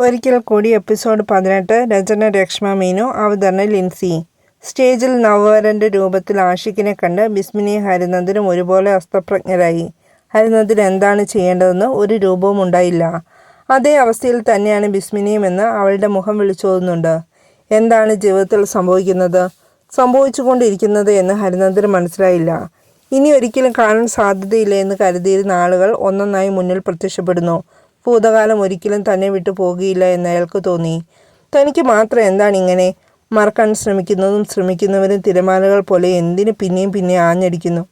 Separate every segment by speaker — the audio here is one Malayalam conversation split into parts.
Speaker 1: ഒരിക്കൽ കൂടി എപ്പിസോഡ് പതിനെട്ട് രചന രക്ഷ്മ മീനു അവതരണ ലിൻസി. സ്റ്റേജിൽ നവവരന്റെ രൂപത്തിൽ ആഷിഖിനെ കണ്ട് ബിസ്മിനി ഹരിനന്ദനും ഒരുപോലെ അസ്തപ്രജ്ഞരായി. ഹരിനന്ദൻ എന്താണ് ചെയ്യേണ്ടതെന്ന് ഒരു രൂപവും ഉണ്ടായില്ല. അതേ അവസ്ഥയിൽ തന്നെയാണ് ബിസ്മിനിയുമെന്ന് അവളുടെ മുഖം വിളിച്ചോതുന്നുണ്ട്. എന്താണ് ജീവിതത്തിൽ സംഭവിക്കുന്നത്? സംഭവിച്ചുകൊണ്ടിരിക്കുന്നത് എന്ന് ഹരിനന്ദന് മനസ്സിലായില്ല. ഇനി ഒരിക്കലും കാണാൻ സാധ്യതയില്ല എന്ന് കരുതിയിരുന്ന ആളുകൾ ഒന്നൊന്നായി മുന്നിൽ പ്രത്യക്ഷപ്പെടുന്നു. ഭൂതകാലം ഒരിക്കലും തന്നെ വിട്ടു പോകുകയില്ല എന്ന് അയാൾക്ക് തോന്നി. തനിക്ക് മാത്രം എന്താണ് ഇങ്ങനെ? മറക്കാൻ ശ്രമിക്കുന്നതും ശ്രമിക്കുന്നവരും തിരമാലകൾ പോലെ എന്തിനു പിന്നെയും പിന്നെ ആഞ്ഞടിക്കുന്നു?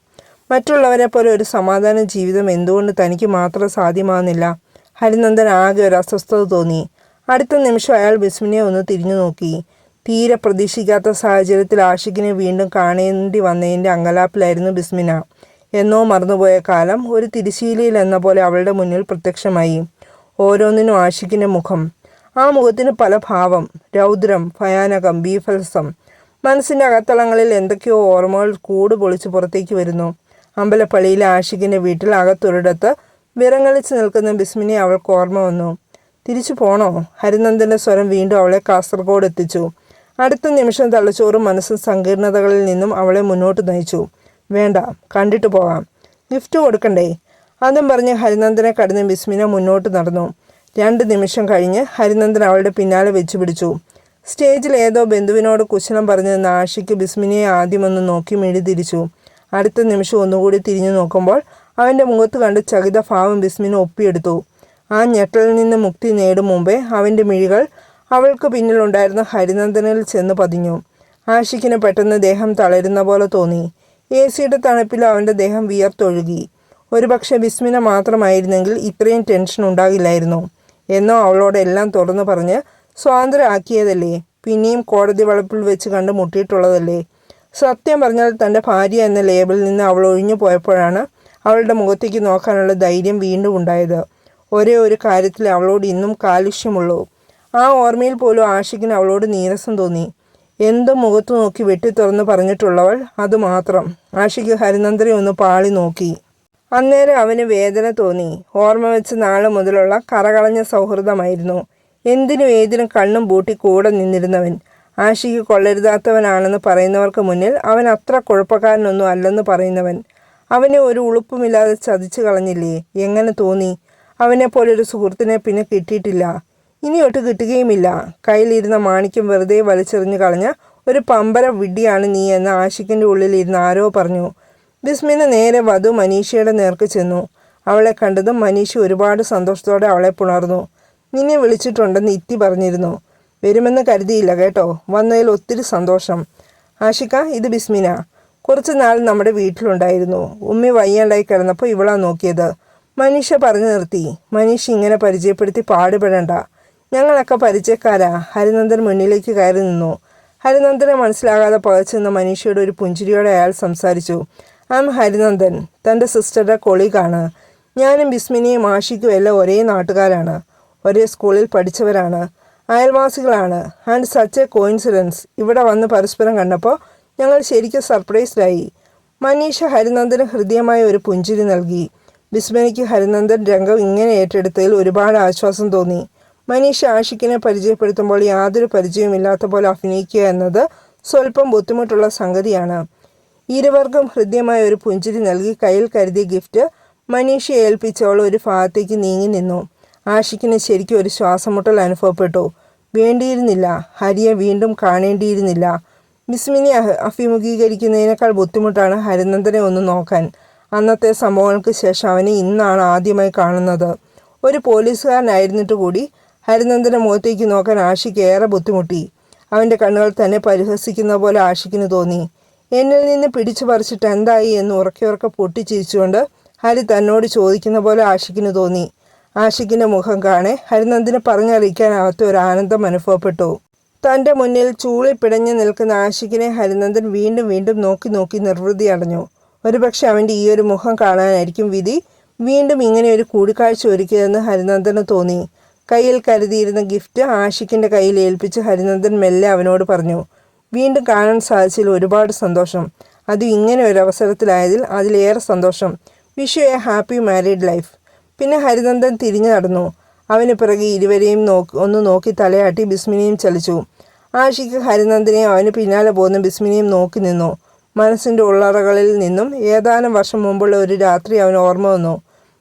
Speaker 1: മറ്റുള്ളവരെ പോലെ ഒരു സമാധാന ജീവിതം എന്തുകൊണ്ട് തനിക്ക് മാത്രം സാധ്യമാകുന്നില്ല? ഹരിനന്ദൻ ആകെ ഒരു അസ്വസ്ഥത തോന്നി. അടുത്ത നിമിഷം അയാൾ ബിസ്മിനെ ഒന്ന് തിരിഞ്ഞു നോക്കി. തീരെ പ്രതീക്ഷിക്കാത്ത സാഹചര്യത്തിൽ ആഷിഖിനെ വീണ്ടും കാണേണ്ടി വന്നതിന്റെ അങ്കലാപ്പിലായിരുന്നു ബിസ്മിന എന്നോ മറന്നുപോയ കാലം ഒരു തിരിശീലയിൽ എന്ന പോലെ അവളുടെ മുന്നിൽ പ്രത്യക്ഷമായി. ഓരോന്നിനും ആഷിഖിന്റെ മുഖം. ആ മുഖത്തിന് പല ഭാവം. രൗദ്രം ഭയാനകം ബീഫൽസം മനസ്സിന്റെ അകത്തളങ്ങളിൽ എന്തൊക്കെയോ ഓർമ്മകൾ കൂട് പൊളിച്ച് പുറത്തേക്ക് വരുന്നു. അമ്പലപ്പള്ളിയിലെ ആഷിഖിന്റെ വീട്ടിൽ അകത്തൊരിടത്ത് വിറങ്ങളിച്ച് നിൽക്കുന്ന ബിസ്മിനെ അവൾക്ക് ഓർമ്മ വന്നു. തിരിച്ചു പോണോ? ഹരിനന്ദന്റെ സ്വരം വീണ്ടും അവളെ കാസർഗോഡ് എത്തിച്ചു. അടുത്ത നിമിഷം തലച്ചോറും മനസ്സും സങ്കീർണതകളിൽ നിന്നും അവളെ മുന്നോട്ട് നയിച്ചു. വേണ്ട കണ്ടിട്ട് പോവാം. ഗിഫ്റ്റ് കൊടുക്കണ്ടേ? അതും പറഞ്ഞ് ഹരിനന്ദനെ കടന്ന് ബിസ്മിന മുന്നോട്ട് നടന്നു. രണ്ട് നിമിഷം കഴിഞ്ഞ് ഹരിനന്ദൻ അവളുടെ പിന്നാലെ വെച്ചു പിടിച്ചു. സ്റ്റേജിൽ ഏതോ ബന്ധുവിനോട് കുശലം പറഞ്ഞ് നാഷിക്ക് ബിസ്മിനിയെ ആദ്യമൊന്ന് നോക്കി മിഴി തിരിച്ചു. അടുത്ത നിമിഷം ഒന്നുകൂടി തിരിഞ്ഞു നോക്കുമ്പോൾ അവന്റെ മുഖത്ത് കണ്ട് ചകിത ഭാവം ബിസ്മിന ഒപ്പിയെടുത്തു. ആ ഞെട്ടലിൽ നിന്ന് മുക്തി നേടും മുമ്പേ അവന്റെ മിഴികൾ അവൾക്ക് പിന്നിലുണ്ടായിരുന്ന ഹരിനന്ദനിൽ ചെന്ന് പതിഞ്ഞു. ആഷിക്കിന് പെട്ടെന്ന് ദേഹം തളരുന്ന പോലെ തോന്നി. എ സിയുടെ തണുപ്പിൽ അവന്റെ ദേഹം വിയർത്തൊഴുകി. ഒരുപക്ഷെ വിസ്മിന മാത്രമായിരുന്നെങ്കിൽ ഇത്രയും ടെൻഷൻ ഉണ്ടാകില്ലായിരുന്നു. എന്നോ അവളോട് എല്ലാം തുറന്നു പറഞ്ഞ് സ്വാതന്ത്ര്യമാക്കിയതല്ലേ? പിന്നെയും കോടതി വളപ്പിൽ വെച്ച് കണ്ട് മുട്ടിയിട്ടുള്ളതല്ലേ? സത്യം പറഞ്ഞാൽ തന്റെ ഭാര്യ എന്ന ലേബിളിൽ നിന്ന് അവൾ ഒഴിഞ്ഞു പോയപ്പോഴാണ് അവളുടെ മുഖത്തേക്ക് നോക്കാനുള്ള ധൈര്യം വീണ്ടും ഉണ്ടായത്. ഒരേ ഒരു കാര്യത്തിൽ അവളോട് ഇന്നും കാലുഷ്യമുള്ളൂ. ആ ഓർമ്മയിൽ പോലും ആഷിക്കിന് അവളോട് നീരസം തോന്നി. എന്തും മുഖത്തു നോക്കി വെട്ടി തുറന്ന് പറഞ്ഞിട്ടുള്ളവൾ അതുമാത്രം. ആഷിക്ക് ഹരിനന്ദനെ ഒന്ന് പാളി നോക്കി. അന്നേരം അവന് വേദന തോന്നി. ഓർമ്മ വെച്ച് നാളെ മുതലുള്ള കറകളഞ്ഞ സൗഹൃദമായിരുന്നു. എന്തിനും ഏതിനും കണ്ണും പൂട്ടി കൂടെ നിന്നിരുന്നവൻ. ആഷിക്ക് കൊള്ളരുതാത്തവനാണെന്ന് പറയുന്നവർക്ക് മുന്നിൽ അവൻ അത്ര കുഴപ്പക്കാരനൊന്നും അല്ലെന്ന് പറയുന്നവൻ. അവനെ ഒരു ഉളുപ്പുമില്ലാതെ ചതിച്ചു കളഞ്ഞില്ലേ? എങ്ങനെ തോന്നി? അവനെപ്പോലൊരു സുഹൃത്തിനെ പിന്നെ കിട്ടിയിട്ടില്ല. ഇനിയൊട്ട് കിട്ടുകയുമില്ല. കയ്യിലിരുന്ന മാണിക്യം വെറുതെ വലിച്ചെറിഞ്ഞു കളഞ്ഞ ഒരു പമ്പര വിഡ്ഡിയാണ് നീ എന്ന് ആഷിക്കിന്റെ ഉള്ളിലിരുന്ന് ആരോ പറഞ്ഞു. ബിസ്മിന നേരെ വധു മനീഷയുടെ നേർക്ക് ചെന്നു. അവളെ കണ്ടതും മനീഷ ഒരുപാട് സന്തോഷത്തോടെ അവളെ പുണർന്നു. നിന്നെ വിളിച്ചിട്ടുണ്ടെന്ന് ഇത്തി പറഞ്ഞിരുന്നു. വരുമെന്ന് കരുതിയില്ല കേട്ടോ. വന്നതിൽ ഒത്തിരി സന്തോഷം. ആഷിക ഇത് ബിസ്മിന കുറച്ച് നാൾ നമ്മുടെ വീട്ടിലുണ്ടായിരുന്നു. ഉമ്മി വയ്യാണ്ടായി കിടന്നപ്പോൾ ഇവളാ നോക്കിയത്. മനീഷ പറഞ്ഞു നിർത്തി. മനീഷ ഇങ്ങനെ പരിചയപ്പെടുത്തി പാടുപെടണ്ട. ഞങ്ങളൊക്കെ പരിചയക്കാരാ. ഹരിനന്ദൻ മുന്നിലേക്ക് കയറി നിന്നു. ഹരിനന്ദനെ മനസ്സിലാകാതെ പകച്ചെന്ന മനീഷയുടെ ഒരു പുഞ്ചിരിയോടെ അയാൾ സംസാരിച്ചു. ആം ഹരിനന്ദൻ. തന്റെ സിസ്റ്ററുടെ കൊളീഗാണ്. ഞാനും ബിസ്മിനിയും ആഷിക്കും എല്ലാം ഒരേ നാട്ടുകാരാണ്. ഒരേ സ്കൂളിൽ പഠിച്ചവരാണ്. അയൽവാസികളാണ്. ആൻഡ് സച്ച് എ കോയിൻസിഡൻസ് ഇവിടെ വന്ന് പരസ്പരം കണ്ടപ്പോൾ ഞങ്ങൾ ശരിക്കും സർപ്രൈസ്ഡായി മനീഷ ഹരിനന്ദന് ഹൃദ്യമായ ഒരു പുഞ്ചിരി നൽകി. ബിസ്മിനിക്ക് ഹരിനന്ദൻ രംഗം ഇങ്ങനെ ഏറ്റെടുത്തതിൽ ഒരുപാട് ആശ്വാസം തോന്നി. മനീഷ ആഷിക്കിനെ പരിചയപ്പെടുത്തുമ്പോൾ യാതൊരു പരിചയമില്ലാത്ത പോലെ അഭിനയിക്കുക എന്നത് സ്വല്പം ബുദ്ധിമുട്ടുള്ള സംഗതിയാണ്. ഇരുവർക്കും ഹൃദ്യമായ ഒരു പുഞ്ചിരി നൽകി കയ്യിൽ കരുതിയ ഗിഫ്റ്റ് മനീഷയെ ഏൽപ്പിച്ചവൾ ഒരു ഭാഗത്തേക്ക് നീങ്ങി നിന്നു. ആഷിക്കിന് ശരിക്കും ഒരു ശ്വാസമുട്ടൽ അനുഭവപ്പെട്ടു. വേണ്ടിയിരുന്നില്ല. ഹരിയെ വീണ്ടും കാണേണ്ടിയിരുന്നില്ല. മിസ്മിനെ അഭിമുഖീകരിക്കുന്നതിനേക്കാൾ ബുദ്ധിമുട്ടാണ് ഹരിനന്ദനെ ഒന്ന് നോക്കാൻ. അന്നത്തെ സംഭവങ്ങൾക്ക് ശേഷം അവനെ ഇന്നാണ് ആദ്യമായി കാണുന്നത്. ഒരു പോലീസുകാരനായിരുന്നിട്ട് കൂടി ഹരിനന്ദന്റെ മുഖത്തേക്ക് നോക്കാൻ ആഷിക്ക് ഏറെ ബുദ്ധിമുട്ടി. അവന്റെ കണ്ണുകൾ തന്നെ പരിഹസിക്കുന്ന പോലെ ആഷിക്കിന് തോന്നി. എന്നിൽ നിന്ന് പിടിച്ചു പറിച്ചിട്ട് എന്തായി എന്ന് ഉറക്കെ ഉറക്കെ പൊട്ടിച്ചിരിച്ചുകൊണ്ട് ഹരി തന്നോട് ചോദിക്കുന്ന പോലെ ആഷിക്കിന് തോന്നി. ആഷിക്കിന്റെ മുഖം കാണെ ഹരിനന്ദിനെ പറഞ്ഞറിയിക്കാനാവാത്ത ഒരു ആനന്ദം അനുഭവപ്പെട്ടു. തന്റെ മുന്നിൽ ചൂളി പിടഞ്ഞു നിൽക്കുന്ന ആഷിക്കിനെ ഹരിനന്ദൻ വീണ്ടും വീണ്ടും നോക്കി നോക്കി നിർവൃതി അടഞ്ഞു. ഒരുപക്ഷെ അവന്റെ ഈ ഒരു മുഖം കാണാനായിരിക്കും വിധി വീണ്ടും ഇങ്ങനെ ഒരു കൂടിക്കാഴ്ച ഒരുക്കിയതെന്ന് ഹരിനന്ദന് തോന്നി. കയ്യിൽ കരുതിയിരുന്ന ഗിഫ്റ്റ് ആഷിക്കിന്റെ കയ്യിൽ ഏൽപ്പിച്ച് ഹരിനന്ദൻ മെല്ലെ അവനോട് പറഞ്ഞു വീണ്ടും കാണാൻ സാധിച്ചതിൽ ഒരുപാട് സന്തോഷം. അത് ഇങ്ങനെ ഒരു അവസരത്തിലായതിൽ അതിലേറെ സന്തോഷം. Wish a happy married life പിന്നെ ഹരിനന്ദൻ തിരിഞ്ഞു നടന്നു. അവന് പിറകെ ഇരുവരെയും നോക്കി ഒന്ന് നോക്കി തലയാട്ടി ബിസ്മിനെയും ചലിച്ചു. ആഷിക്ക് ഹരിനന്ദനെയും അവന് പിന്നാലെ പോകുന്ന ബിസ്മിനെയും നോക്കി നിന്നു. മനസ്സിന്റെ ഉള്ളറകളിൽ നിന്നും ഏതാനും വർഷം മുമ്പുള്ള ഒരു രാത്രി അവന് ഓർമ്മ വന്നു.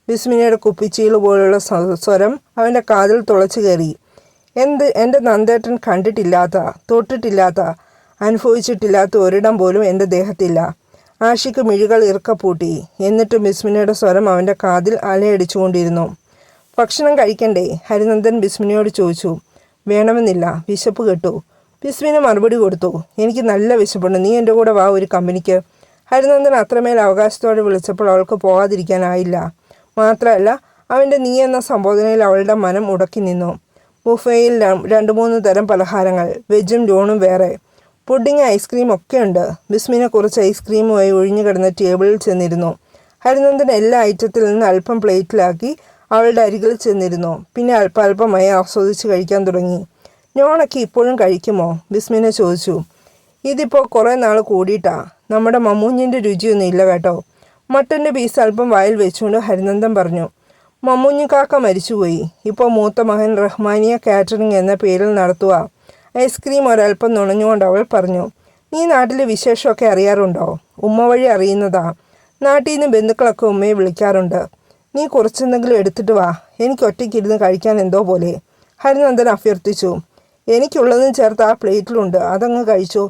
Speaker 1: ബിസ്മിനയുടെ കുപ്പിച്ചീൽ പോലുള്ള സ്വരം അവന്റെ കാതിൽ തുളച്ചു കയറി. എന്ത് എന്റെ നന്ദേട്ടൻ കണ്ടിട്ടില്ലാത്ത തൊട്ടിട്ടില്ലാത്ത അനുഭവിച്ചിട്ടില്ലാത്ത ഒരിടം പോലും എന്റെ ദേഹത്തില്ല. ആഷിക്ക് മിഴികൾ ഇറുക്കപ്പൂട്ടി എന്നിട്ടും ബിസ്മിനയുടെ സ്വരം അവന്റെ കാതിൽ അലയടിച്ചുകൊണ്ടിരുന്നു ഭക്ഷണം കഴിക്കണ്ടേ? ഹരിനന്ദൻ ബിസ്മിനിയോട് ചോദിച്ചു. വേണമെന്നില്ല വിശപ്പ് കെട്ടു. ബിസ്മിന് മറുപടി കൊടുത്തു. എനിക്ക് നല്ല വിശപ്പുണ്ട്. നീ എന്റെ കൂടെ വാ ഒരു കമ്പനിക്ക്. ഹരിനന്ദൻ അത്രമേൽ അവകാശത്തോടെ വിളിച്ചപ്പോൾ അവൾക്ക് പോകാതിരിക്കാനായില്ല. മാത്രമല്ല അവന്റെ നീ എന്ന സംബോധനയിൽ അവളുടെ മനം ഉടക്കി നിന്നു. ബുഫയിൽ രണ്ട് മൂന്ന് തരം പലഹാരങ്ങൾ വെജും ഡോണും വേറെ. പുഡിങ് ഐസ്ക്രീം ഒക്കെ ഉണ്ട്. ബിസ്മിനെ കുറച്ച് ഐസ്ക്രീമുമായി ഒഴിഞ്ഞു കിടന്ന ടേബിളിൽ ചെന്നിരുന്നു. ഹരിനന്ദൻ എല്ലാ ഐറ്റത്തിൽ നിന്ന് അല്പം പ്ലേറ്റിലാക്കി അവളുടെ അരികിൽ ചെന്നിരുന്നു. പിന്നെ അല്പ അല്പമായി ആസ്വദിച്ച് കഴിക്കാൻ തുടങ്ങി. നോണൊക്കെ ഇപ്പോഴും കഴിക്കുമോ? ബിസ്മിനെ ചോദിച്ചു. ഇതിപ്പോൾ കുറേ നാൾ കൂടിയിട്ടാ. നമ്മുടെ മമ്മൂഞ്ഞിന്റെ രുചിയൊന്നും ഇല്ല കേട്ടോ. മട്ടന്റെ പീസ് അല്പം വായിൽ വെച്ചുകൊണ്ട് ഹരിനന്ദൻ പറഞ്ഞു മമ്മൂഞ്ഞി കാക്ക മരിച്ചുപോയി. ഇപ്പോൾ മൂത്ത മകൻ റഹ്മാനിയ കാറ്ററിംഗ് എന്ന പേരിൽ നടത്തുക. ഐസ്ക്രീം ഒരൽപ്പം നുണഞ്ഞുകൊണ്ട് അവൾ പറഞ്ഞു നീ നാട്ടിലെ വിശേഷമൊക്കെ അറിയാറുണ്ടോ? ഉമ്മ വഴി അറിയുന്നതാ. നാട്ടിൽ നിന്ന് ബന്ധുക്കളൊക്കെ ഉമ്മയെ വിളിക്കാറുണ്ട്. നീ കുറച്ചെന്തെങ്കിലും എടുത്തിട്ട് വാ. എനിക്ക് ഒറ്റയ്ക്കിരുന്ന് കഴിക്കാൻ എന്തോ പോലെ. ഹരിനന്ദൻ അഭ്യർത്ഥിച്ചു എനിക്കുള്ളതും ചേർത്ത് ആ പ്ലേറ്റിലുണ്ട്. അതങ്ങ് കഴിച്ചു.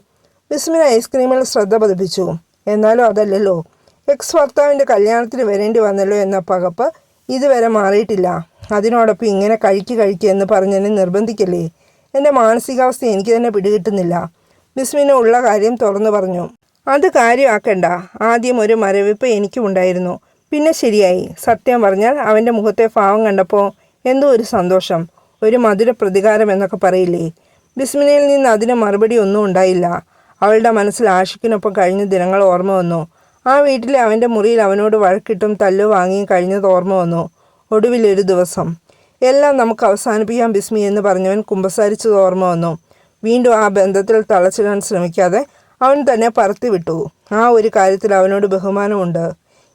Speaker 1: വിസ്മിന് ഐസ്ക്രീമിൽ ശ്രദ്ധ പതിപ്പിച്ചു. എന്നാലും അതല്ലല്ലോ. എക്സ് ഭർത്താവിന്റെ കല്യാണത്തിന് വരേണ്ടി വന്നല്ലോ എന്ന പകപ്പ് ഇതുവരെ മാറിയിട്ടില്ല. അതിനോടൊപ്പം ഇങ്ങനെ കഴിക്ക് കഴിക്കുക എന്ന് പറഞ്ഞെന്നെ നിർബന്ധിക്കല്ലേ? എന്റെ മാനസികാവസ്ഥ എനിക്ക് തന്നെ പിടികിട്ടുന്നില്ല. മിസ്മിന് ഉള്ള കാര്യം തുറന്നു പറഞ്ഞു. അത് കാര്യമാക്കണ്ട. ആദ്യം ഒരു മരവിപ്പ് എനിക്കുമുണ്ടായിരുന്നു പിന്നെ ശരിയായി. സത്യം പറഞ്ഞാൽ അവന്റെ മുഖത്തെ ഭാവം കണ്ടപ്പോൾ എന്തോ ഒരു സന്തോഷം ഒരു മധുര പ്രതികാരം എന്നൊക്കെ പറയില്ലേ? ബിസ്മിനയിൽ നിന്ന് അതിന് മറുപടി ഒന്നും ഉണ്ടായില്ല. അവളുടെ മനസ്സിൽ ആഷിക്കിനൊപ്പം കഴിഞ്ഞ ദിനങ്ങൾ ഓർമ്മ വന്നു. ആ വീട്ടിലെ അവന്റെ മുറിയിൽ അവനോട് വഴക്കിട്ടും തല്ലു വാങ്ങിയും കഴിഞ്ഞത് ഓർമ്മ വന്നു. ഒടുവിലൊരു ദിവസം. എല്ലാം നമുക്ക് അവസാനിപ്പിക്കാം ബിസ്മി എന്ന് പറഞ്ഞവൻ കുമ്പസാരിച്ചത് ഓർമ്മ വന്നു. വീണ്ടും ആ ബന്ധത്തിൽ തളച്ചിടാൻ ശ്രമിക്കാതെ അവൻ തന്നെ പറത്തി വിട്ടു. ആ ഒരു കാര്യത്തിൽ അവനോട് ബഹുമാനമുണ്ട്.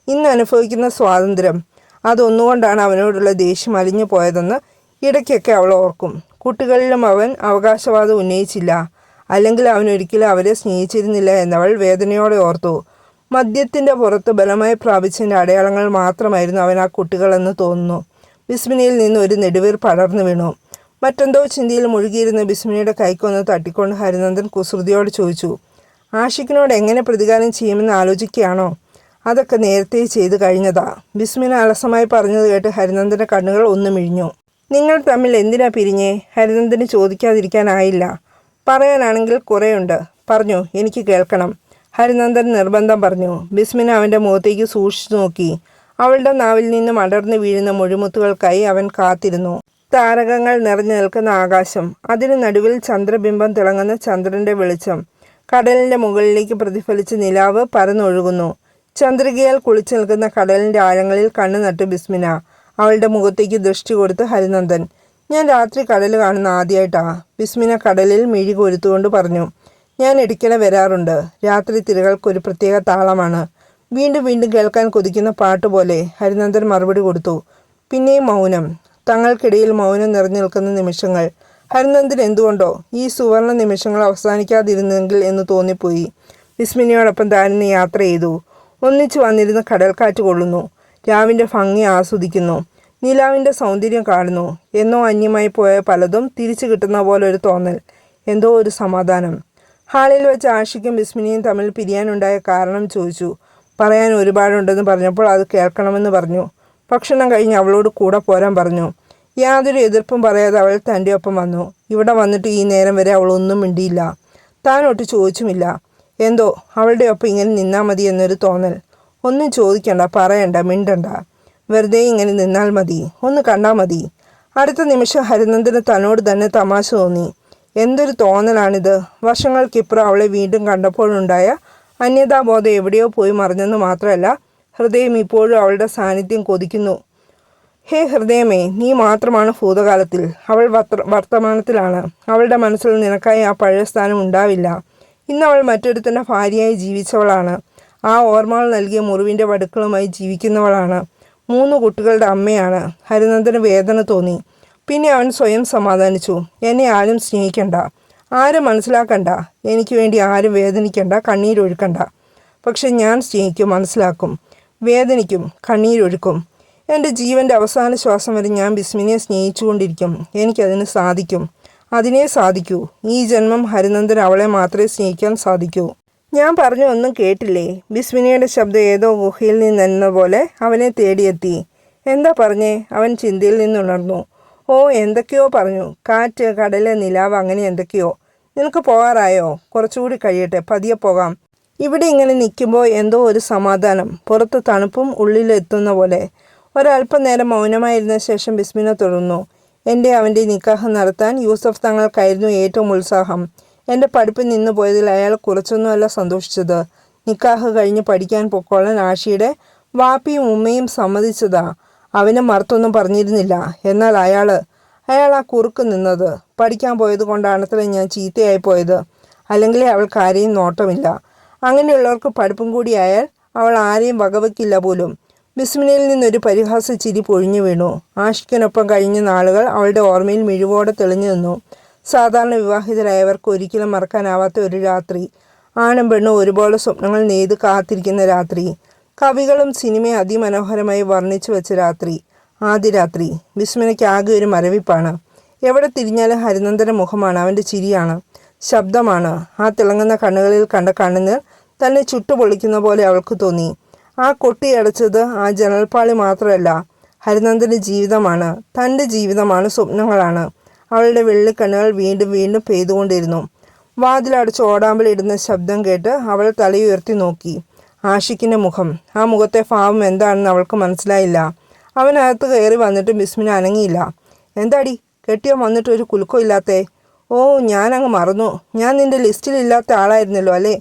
Speaker 1: ഇന്ന് അനുഭവിക്കുന്ന സ്വാതന്ത്ര്യം. അതൊന്നുകൊണ്ടാണ് അവനോടുള്ള ദേഷ്യം അലിഞ്ഞു പോയതെന്ന് ഇടയ്ക്കൊക്കെ അവൾ ഓർക്കും. കുട്ടികളിലും അവൻ അവകാശവാദം ഉന്നയിച്ചില്ല. അല്ലെങ്കിൽ അവൻ ഒരിക്കലും അവരെ സ്നേഹിച്ചിരുന്നില്ല എന്നവൾ വേദനയോടെ ഓർത്തു. മദ്യത്തിന്റെ പുറത്ത് ബലമായി പ്രാപിച്ചതിന്റെ അടയാളങ്ങൾ മാത്രമായിരുന്നു അവൻ ആ കുട്ടികളെന്ന് തോന്നുന്നു. ബിസ്മിനിയിൽ നിന്ന് ഒരു നെടുവീർ പടർന്നു വീണു. മറ്റെന്തോ ചിന്തയിൽ മുഴുകിയിരുന്ന ബിസ്മിനിയുടെ കൈക്കൊന്ന് തട്ടിക്കൊണ്ട് ഹരിനന്ദൻ കുസൃതിയോട് ചോദിച്ചു ആഷിക്കിനോട് എങ്ങനെ പ്രതികാരം ചെയ്യുമെന്ന് ആലോചിക്കുകയാണോ? അതൊക്കെ നേരത്തെ ചെയ്തു കഴിഞ്ഞതാ. ബിസ്മിന അലസമായി പറഞ്ഞത് കേട്ട് ഹരിനന്ദന്റെ കണ്ണുകൾ ഒന്ന് മിഴിഞ്ഞു. നിങ്ങൾ തമ്മിൽ എന്തിനാ പിരിഞ്ഞേ? ഹരിനന്ദന് ചോദിക്കാതിരിക്കാനായില്ല. പറയാനാണെങ്കിൽ കുറേയുണ്ട്. പറഞ്ഞു എനിക്ക് കേൾക്കണം. ഹരിനന്ദൻ നിർബന്ധം പറഞ്ഞു. ബിസ്മിന അവന്റെ മുഖത്തേക്ക് സൂക്ഷിച്ചു നോക്കി. അവളുടെ നാവിൽ നിന്നും അടർന്നു വീഴുന്ന മുഴുമുത്തുകൾക്കായി അവൻ കാത്തിരുന്നു. താരകങ്ങൾ നിറഞ്ഞു നിൽക്കുന്ന ആകാശം. അതിനു നടുവിൽ ചന്ദ്രബിംബം തിളങ്ങുന്ന ചന്ദ്രന്റെ വെളിച്ചം. കടലിന്റെ മുകളിലേക്ക് പ്രതിഫലിച്ച് നിലാവ് പരന്നൊഴുകുന്നു. ചന്ദ്രികയാൽ കുളിച്ചു നിൽക്കുന്ന കടലിന്റെ ആഴങ്ങളിൽ കണ്ണു നട്ടു ബിസ്മിന. അവളുടെ മുഖത്തേക്ക് ദൃഷ്ടി കൊടുത്ത് ഹരിനന്ദൻ ഞാൻ രാത്രി കടൽ കാണുന്ന ആദ്യമായിട്ടാ ബിസ്മിന കടലിൽ മിഴി കൊരുത്തുകൊണ്ട് പറഞ്ഞു. ഞാൻ ഇടയ്ക്കിടെ വരാറുണ്ട്. രാത്രി തിരകൾക്കൊരു പ്രത്യേക താളമാണ്. വീണ്ടും വീണ്ടും കേൾക്കാൻ കൊതിക്കുന്ന പാട്ട് പോലെ ഹരിനന്ദൻ മറുപടി കൊടുത്തു. പിന്നെയും മൗനം. തങ്ങൾക്കിടയിൽ മൗനം നിറഞ്ഞു നിൽക്കുന്ന നിമിഷങ്ങൾ. ഹരിനന്ദൻ എന്തുകൊണ്ടോ ഈ സുവർണ നിമിഷങ്ങൾ അവസാനിക്കാതിരുന്നെങ്കിൽ എന്ന് തോന്നിപ്പോയി. വിസ്മിനിയോടൊപ്പം താനിന്ന് യാത്ര ചെയ്തു. ഒന്നിച്ചു വന്നിരുന്ന് കടൽക്കാറ്റ് കൊള്ളുന്നു. രാവിന്റെ ഭംഗി ആസ്വദിക്കുന്നു. നിലാവിന്റെ സൗന്ദര്യം കാണുന്നു. എന്നോ അന്യമായി പോയ പലതും തിരിച്ചു കിട്ടുന്ന പോലെ ഒരു തോന്നൽ. എന്തോ ഒരു സമാധാനം. ഹാളിൽ വെച്ച് ആഷിക്കും ബിസ്മിനിയും തമ്മിൽ പിരിയാനുണ്ടായ കാരണം ചോദിച്ചു. പറയാൻ ഒരുപാടുണ്ടെന്ന് പറഞ്ഞപ്പോൾ അത് കേൾക്കണമെന്ന് പറഞ്ഞു. ഭക്ഷണം കഴിഞ്ഞ് അവളോട് കൂടെ പോരാൻ പറഞ്ഞു. യാതൊരു എതിർപ്പും പറയാതെ അവൾ തന്റെ ഒപ്പം വന്നു. ഇവിടെ വന്നിട്ട് ഈ നേരം വരെ അവൾ ഒന്നും മിണ്ടിയില്ല. താനൊട്ട് ചോദിച്ചുമില്ല. എന്തോ അവളുടെ ഒപ്പം ഇങ്ങനെ നിന്നാൽ മതി എന്നൊരു തോന്നൽ. ഒന്നും ചോദിക്കണ്ട പറയണ്ട മിണ്ടണ്ട. വെറുതെ ഇങ്ങനെ നിന്നാൽ മതി. ഒന്ന് കണ്ടാൽ മതി. അടുത്ത നിമിഷം ഹരിനന്ദന് തന്നോട് തന്നെ തമാശ തോന്നി. എന്തൊരു തോന്നലാണിത്. വർഷങ്ങൾക്കിപ്പുറം അവളെ വീണ്ടും കണ്ടപ്പോഴുണ്ടായ അന്യതാബോധം എവിടെയോ പോയി മറിഞ്ഞെന്ന് മാത്രമല്ല ഹൃദയം ഇപ്പോഴും അവളുടെ സാന്നിധ്യം കൊതിക്കുന്നു. ഹേ ഹൃദയമേ നീ മാത്രമാണ് ഭൂതകാലത്തിൽ. അവൾ വർത്ത- വർത്തമാനത്തിലാണ്. അവളുടെ മനസ്സിൽ നിനക്കായി ആ പഴയ സ്ഥാനം ഉണ്ടാവില്ല. ഇന്ന് അവൾ മറ്റൊരുത്തന്റെ ഭാര്യയായി ജീവിച്ചവളാണ്. ആ ഓർമ്മകൾ നൽകിയ മുറിവിന്റെ വടുക്കളുമായി ജീവിക്കുന്നവളാണ്. മൂന്ന് കുട്ടികളുടെ അമ്മയാണ്. ഹരിനന്ദന് വേദന തോന്നി. പിന്നെ അവൻ സ്വയം സമാധാനിച്ചു. എന്നെ ആരും സ്നേഹിക്കണ്ട. ആരും മനസ്സിലാക്കണ്ട. എനിക്ക് വേണ്ടി ആരും വേദനിക്കണ്ട. കണ്ണീരൊഴുക്കണ്ട പക്ഷെ ഞാൻ സ്നേഹിക്കും മനസ്സിലാക്കും. വേദനിക്കും കണ്ണീരൊഴുക്കും എന്റെ ജീവന്റെ അവസാന ശ്വാസം വരെ ഞാൻ ബിസ്മിനെ സ്നേഹിച്ചുകൊണ്ടിരിക്കും. എനിക്കതിന് സാധിക്കും. അതിനെ സാധിക്കൂ. ഈ ജന്മം ഹരിനന്ദൻ അവളെ മാത്രമേ സ്നേഹിക്കാൻ സാധിക്കൂ. ഞാൻ പറഞ്ഞു ഒന്നും കേട്ടില്ലേ? ബിസ്മിനിയുടെ ശബ്ദം ഏതോ ഗുഹയിൽ നിന്നെന്ന പോലെ അവനെ തേടിയെത്തി. എന്താ പറഞ്ഞേ? അവൻ ചിന്തയിൽ നിന്നുണർന്നു ഓ എന്തൊക്കെയോ പറഞ്ഞു. കാറ്റ് കടൽ നിലാവ് അങ്ങനെ എന്തൊക്കെയോ. നിനക്ക് പോകാറായോ? കുറച്ചുകൂടി കഴിയട്ടെ പതിയെ പോകാം. ഇവിടെ ഇങ്ങനെ നിൽക്കുമ്പോൾ എന്തോ ഒരു സമാധാനം. പുറത്ത് തണുപ്പും ഉള്ളിലെത്തുന്ന പോലെ. ഒരല്പം നേരം മൗനമായിരുന്ന ശേഷം ബിസ്മിന തുടർന്നു എന്റെ അവന്റെ നിക്കാഹ് നടത്താൻ യൂസഫ് തങ്ങൾക്കായിരുന്നു ഏറ്റവും ഉത്സാഹം. എന്റെ പഠിപ്പ് നിന്നു പോയതിൽ അയാൾ കുറച്ചൊന്നുമല്ല സന്തോഷിച്ചത്. നിക്കാഹ് കഴിഞ്ഞ് പഠിക്കാൻ പൊക്കോളാൻ ആഷിയുടെ വാപ്പിയും ഉമ്മയും സമ്മതിച്ചതാ. അവന് മറുത്തൊന്നും പറഞ്ഞിരുന്നില്ല. എന്നാൽ അയാൾ അയാൾ ആ കുറുക്ക് നിന്നത്. പഠിക്കാൻ പോയത് കൊണ്ടാണത്രേ ഞാൻ ചീത്തയായി പോയത്. അല്ലെങ്കിൽ അവൾക്ക് ആരെയും നോട്ടമില്ല. അങ്ങനെയുള്ളവർക്ക് പഠിപ്പും കൂടിയായാൽ അവൾ ആരെയും വകവയ്ക്കില്ല പോലും. ബിസ്മിനയിൽ നിന്നൊരു പരിഹാസ ചിരി പൊഴിഞ്ഞു വീണു. ആഷിക്കിനൊപ്പം കഴിഞ്ഞ നാളുകൾ അവളുടെ ഓർമ്മയിൽ മിഴിവോടെ തെളിഞ്ഞു നിന്നു. സാധാരണ വിവാഹിതരായവർക്ക് ഒരിക്കലും മറക്കാനാവാത്ത ഒരു രാത്രി. ആണും പെണ്ണും ഒരുപോലെ സ്വപ്നങ്ങൾ നെയ്ത് കാത്തിരിക്കുന്ന രാത്രി. കവികളും സിനിമയെ അതിമനോഹരമായി വർണിച്ചു വെച്ച രാത്രി ആദ്യ രാത്രി. വിസ്മനയ്ക്ക് ആകെ ഒരു മരവിപ്പാണ്. എവിടെ തിരിഞ്ഞാലും ഹരിനന്ദന മുഖമാണ് അവന്റെ ചിരിയാണ് ശബ്ദമാണ്. ആ തിളങ്ങുന്ന കണ്ണുകളിൽ കണ്ട കണ്ണുനീർ തന്നെ ചുട്ടുപൊളിക്കുന്ന പോലെ അവൾക്ക് തോന്നി. ആ കൊട്ടി കൊട്ടിയടച്ചത് ആ ജനൽപ്പാളി മാത്രമല്ല ഹരിനന്ദന്റെ ജീവിതമാണ്. തന്റെ ജീവിതമാണ് സ്വപ്നങ്ങളാണ്. അവളുടെ വെള്ളിക്കണ്ണുകൾ വീണ്ടും വീണ്ടും പെയ്തുകൊണ്ടിരുന്നു. വാതിലടച്ച് ഓടാമ്പലിടുന്ന ശബ്ദം കേട്ട് അവൾ തലയുയർത്തി നോക്കി. ആഷിക്കിന്റെ മുഖം. ആ മുഖത്തെ ഭാവം എന്താണെന്ന് അവൾക്ക് മനസ്സിലായില്ല. അവനകത്ത് കയറി വന്നിട്ട് ബിസ്മിന് അനങ്ങിയില്ല. എന്താടി? കെട്ടിയോ വന്നിട്ട് ഒരു കുലുക്കോ ഇല്ലാത്തേ? ഓ ഞാനങ്ങ് മറന്നു. ഞാൻ നിന്റെ ലിസ്റ്റിലില്ലാത്ത ആളായിരുന്നല്ലോ അല്ലേ?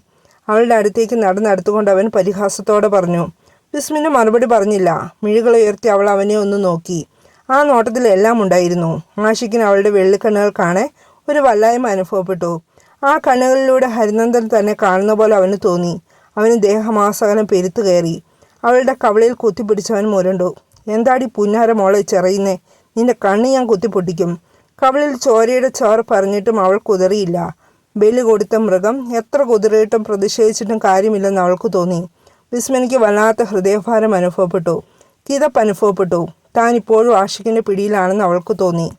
Speaker 1: അവളുടെ അടുത്തേക്ക് നടന്നടുത്തുകൊണ്ട് അവൻ പരിഹാസത്തോടെ പറഞ്ഞു. ബിസ്മിന് മറുപടി പറഞ്ഞില്ല. മിഴികൾ ഉയർത്തി അവൾ അവനെ ഒന്ന് നോക്കി. ആ നോട്ടത്തിൽ എല്ലാം ഉണ്ടായിരുന്നു. ആഷിക്കിന് അവളുടെ വെള്ളിക്കണ്ണുകൾ കാണെ ഒരു വല്ലായ്മ അനുഭവപ്പെട്ടു. ആ കണ്ണുകളിലൂടെ ഹരിനന്ദൻ തന്നെ കാണുന്ന പോലെ അവന് തോന്നി. അവന് ദേഹമാസകലം പെരുത്തു കയറി. അവളുടെ കവളിൽ കുത്തിപ്പിടിച്ചവൻ മുരണ്ടു. എന്താടി പുന്നാര മോളെ ചെറിയുന്നേ? നിന്റെ കണ്ണ് ഞാൻ കുത്തിപ്പൊട്ടിക്കും കവളിൽ ചോരയുടെ ചോർ പറഞ്ഞിട്ടും അവൾ കുതിറിയില്ല. ബലി കൊടുത്ത മൃഗം എത്ര കുതിരയിട്ടും പ്രതിഷേധിച്ചിട്ടും കാര്യമില്ലെന്ന് അവൾക്ക് തോന്നി. വിസ്മനിക്ക് വല്ലാത്ത ഹൃദയഭാരം അനുഭവപ്പെട്ടു. കിതപ്പ് അനുഭവപ്പെട്ടു. താൻ ഇപ്പോഴും ആഷിക്കിന്റെ പിടിയിലാണെന്ന് അവൾക്ക് തോന്നി.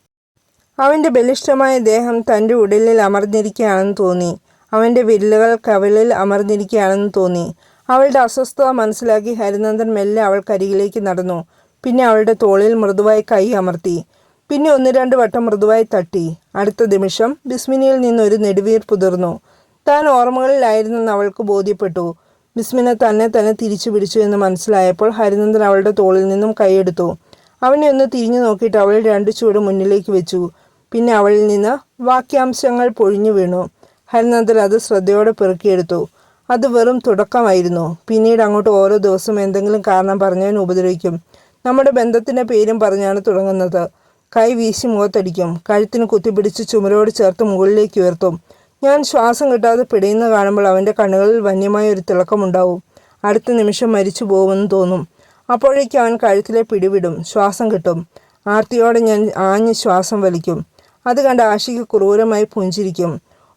Speaker 1: അവന്റെ ബലിഷ്ഠമായ ദേഹം തന്റെ ഉടലിൽ അമർന്നിരിക്കുകയാണെന്ന് തോന്നി. അവന്റെ വിരലുകൾ കവിളിൽ അമർന്നിരിക്കുകയാണെന്ന് തോന്നി. അവളുടെ അസ്വസ്ഥത മനസ്സിലാക്കി ഹരിനന്ദൻ മെല്ലെ അവൾക്കരികിലേക്ക് നടന്നു. പിന്നെ അവളുടെ തോളിൽ മൃദുവായി കൈ അമർത്തി. പിന്നെ ഒന്ന് രണ്ട് വട്ടം മൃദുവായി തട്ടി. അടുത്ത നിമിഷം ബിസ്മിനിയിൽ നിന്നൊരു നെടുവീർ പുതിർന്നു. താൻ ഓർമ്മകളിലായിരുന്നെന്ന് അവൾക്ക് ബോധ്യപ്പെട്ടു. ബിസ്മിന തന്നെ തന്നെ തിരിച്ചു പിടിച്ചു എന്ന് മനസ്സിലായപ്പോൾ ഹരിനന്ദൻ അവളുടെ തോളിൽ നിന്നും കൈയെടുത്തു. അവനെ ഒന്ന് തിരിഞ്ഞു നോക്കിയിട്ട് അവൾ രണ്ട് ചുവട് മുന്നിലേക്ക് വെച്ചു. പിന്നെ അവളിൽ നിന്ന് വാക്യാംശങ്ങൾ പൊഴിഞ്ഞു വീണു. ഹരിനന്ദൻ അത് ശ്രദ്ധയോടെ പെറുക്കിയെടുത്തു. അത് വെറും തുടക്കമായിരുന്നു. പിന്നീട് അങ്ങോട്ട് ഓരോ ദിവസവും എന്തെങ്കിലും കാരണം പറഞ്ഞവൻ ഉപദ്രവിക്കും. നമ്മുടെ ബന്ധത്തിന്റെ പേരും പറഞ്ഞാണ് തുടങ്ങുന്നത്. കൈ വീശി മുഖത്തടിക്കും. കഴുത്തിന് കുത്തിപ്പിടിച്ച് ചുമരോട് ചേർത്ത് മുകളിലേക്ക് ഉയർത്തും. ഞാൻ ശ്വാസം കിട്ടാതെ പിടയുന്ന കാണുമ്പോൾ അവന്റെ കണ്ണുകളിൽ വന്യമായ ഒരു തിളക്കമുണ്ടാവും. അടുത്ത നിമിഷം മരിച്ചു പോകുമെന്ന് തോന്നും. അപ്പോഴേക്കും അവൻ കഴുത്തിലെ പിടിവിടും. ശ്വാസം കിട്ടും. ആർത്തിയോടെ ഞാൻ ആഞ്ഞ് ശ്വാസം വലിക്കും. അത് കണ്ട് ആശയ്ക്ക് ക്രൂരമായി പുഞ്ചിരിക്കും.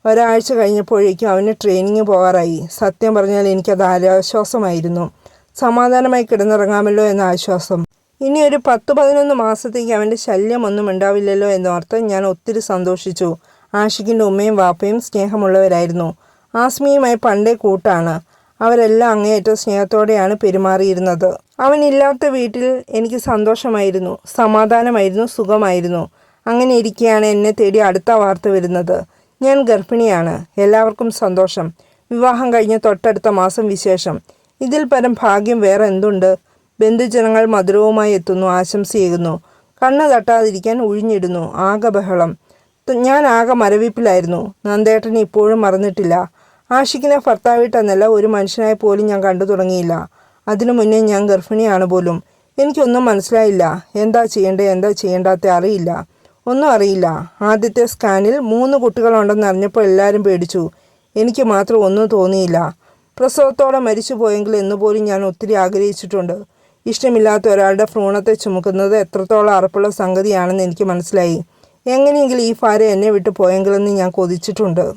Speaker 1: ഒരാഴ്ച കഴിഞ്ഞപ്പോഴേക്കും അവന് ട്രെയിനിങ് പോകാറായി. സത്യം പറഞ്ഞാൽ എനിക്കത് ആശ്വാസമായിരുന്നു. സമാധാനമായി കിടന്നിറങ്ങാമല്ലോ എന്ന ആശ്വാസം. ഇനി ഒരു പത്ത് പതിനൊന്ന് മാസത്തേക്ക് അവന്റെ ശല്യമൊന്നും ഉണ്ടാവില്ലല്ലോ എന്നോർത്ത് ഞാൻ ഒത്തിരി സന്തോഷിച്ചു. ആഷിക്കിന്റെ ഉമ്മയും വാപ്പയും സ്നേഹമുള്ളവരായിരുന്നു. ആസ്മിയുമായി പണ്ടേ കൂട്ടാണ്. അവരെല്ലാം അങ്ങേയറ്റം സ്നേഹത്തോടെയാണ് പെരുമാറിയിരുന്നത്. അവനില്ലാത്ത വീട്ടിൽ എനിക്ക് സന്തോഷമായിരുന്നു സമാധാനമായിരുന്നു സുഖമായിരുന്നു. അങ്ങനെ ഇരിക്കെയാണ് എന്നെ തേടി അടുത്ത വാർത്ത വരുന്നത്. ഞാൻ ഗർഭിണിയാണ്. എല്ലാവർക്കും സന്തോഷം. വിവാഹം കഴിഞ്ഞ് തൊട്ടടുത്ത മാസം വിശേഷം. ഇതിൽ പരം ഭാഗ്യം വേറെ എന്തുണ്ട്? ബന്ധുജനങ്ങൾ മധുരവുമായി എത്തുന്നു ആശംസയേകുന്നു കണ്ണ് തട്ടാതിരിക്കാൻ ഒഴിഞ്ഞിടുന്നു ആകെ ബഹളം. ഞാൻ ആകെ മരവിപ്പിലായിരുന്നു. നന്ദേട്ടൻ ഇപ്പോഴും മറന്നിട്ടില്ല. ആഷിക്കിനെ ഭർത്താവിട്ടെന്നല്ല ഒരു മനുഷ്യനായി പോലും ഞാൻ കണ്ടു തുടങ്ങിയില്ല. അതിനു മുന്നേ ഞാൻ ഗർഭിണിയാണ് പോലും. എനിക്കൊന്നും മനസ്സിലായില്ല. എന്താ ചെയ്യേണ്ടത് എന്താ ചെയ്യേണ്ടാത്ത അറിയില്ല. ഒന്നും അറിയില്ല. ആദ്യത്തെ സ്കാനിൽ മൂന്ന് കുട്ടികളുണ്ടെന്ന് അറിഞ്ഞപ്പോൾ എല്ലാവരും പേടിച്ചു. എനിക്ക് മാത്രം ഒന്നും തോന്നിയില്ല. പ്രസവത്തോടെ മരിച്ചു പോയെങ്കിൽ എന്നുപോലും ഞാൻ ഒത്തിരി ആഗ്രഹിച്ചിട്ടുണ്ട്. ഇഷ്ടമില്ലാത്ത ഒരാളുടെ ഭ്രൂണത്തെ ചുമക്കുന്നത് എത്രത്തോളം അറപ്പുള്ള സംഗതിയാണെന്ന് എനിക്ക് മനസ്സിലായി. എങ്ങനെയെങ്കിലും ഈ ഭാര എന്നെ വിട്ടു പോയെങ്കിലെന്ന് ഞാൻ കൊതിച്ചിട്ടുണ്ട്.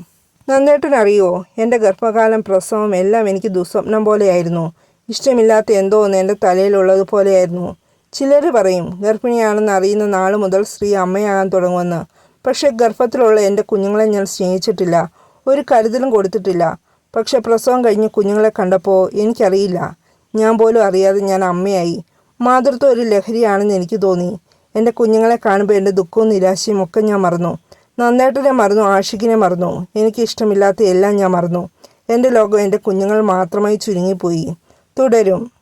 Speaker 1: നന്ദേട്ടൻ അറിയോ? എന്റെ ഗർഭകാലം പ്രസവം എല്ലാം എനിക്ക് ദുസ്വപ്നം പോലെയായിരുന്നു. ഇഷ്ടമില്ലാത്ത എന്തോ ഒന്ന് എന്റെ തലയിലുള്ളത് പോലെയായിരുന്നു ചിലർ പറയും ഗർഭിണിയാണെന്ന് അറിയുന്ന നാൾ മുതൽ സ്ത്രീ അമ്മയാകാൻ തുടങ്ങുമെന്ന്. പക്ഷേ ഗർഭത്തിലുള്ള എന്റെ കുഞ്ഞുങ്ങളെ ഞാൻ സ്നേഹിച്ചിട്ടില്ല. ഒരു കരുതലും കൊടുത്തിട്ടില്ല. പക്ഷേ പ്രസവം കഴിഞ്ഞ് കുഞ്ഞുങ്ങളെ കണ്ടപ്പോൾ എനിക്കറിയില്ല. ഞാൻ പോലും അറിയാതെ ഞാൻ അമ്മയായി. മാതൃത്വം ഒരു ലഹരിയാണെന്ന് എനിക്ക് തോന്നി. എന്റെ കുഞ്ഞുങ്ങളെ കാണുമ്പോൾ എന്റെ ദുഃഖവും നിരാശയും ഒക്കെ ഞാൻ മറന്നു. നന്നേട്ടനെ മറന്നു ആഷിഖിനെ മറന്നു. എനിക്ക് ഇഷ്ടമില്ലാത്ത എല്ലാം ഞാൻ മറന്നു. എന്റെ ലോകം എന്റെ കുഞ്ഞുങ്ങൾ മാത്രമായി ചുരുങ്ങിപ്പോയി. തുടരും.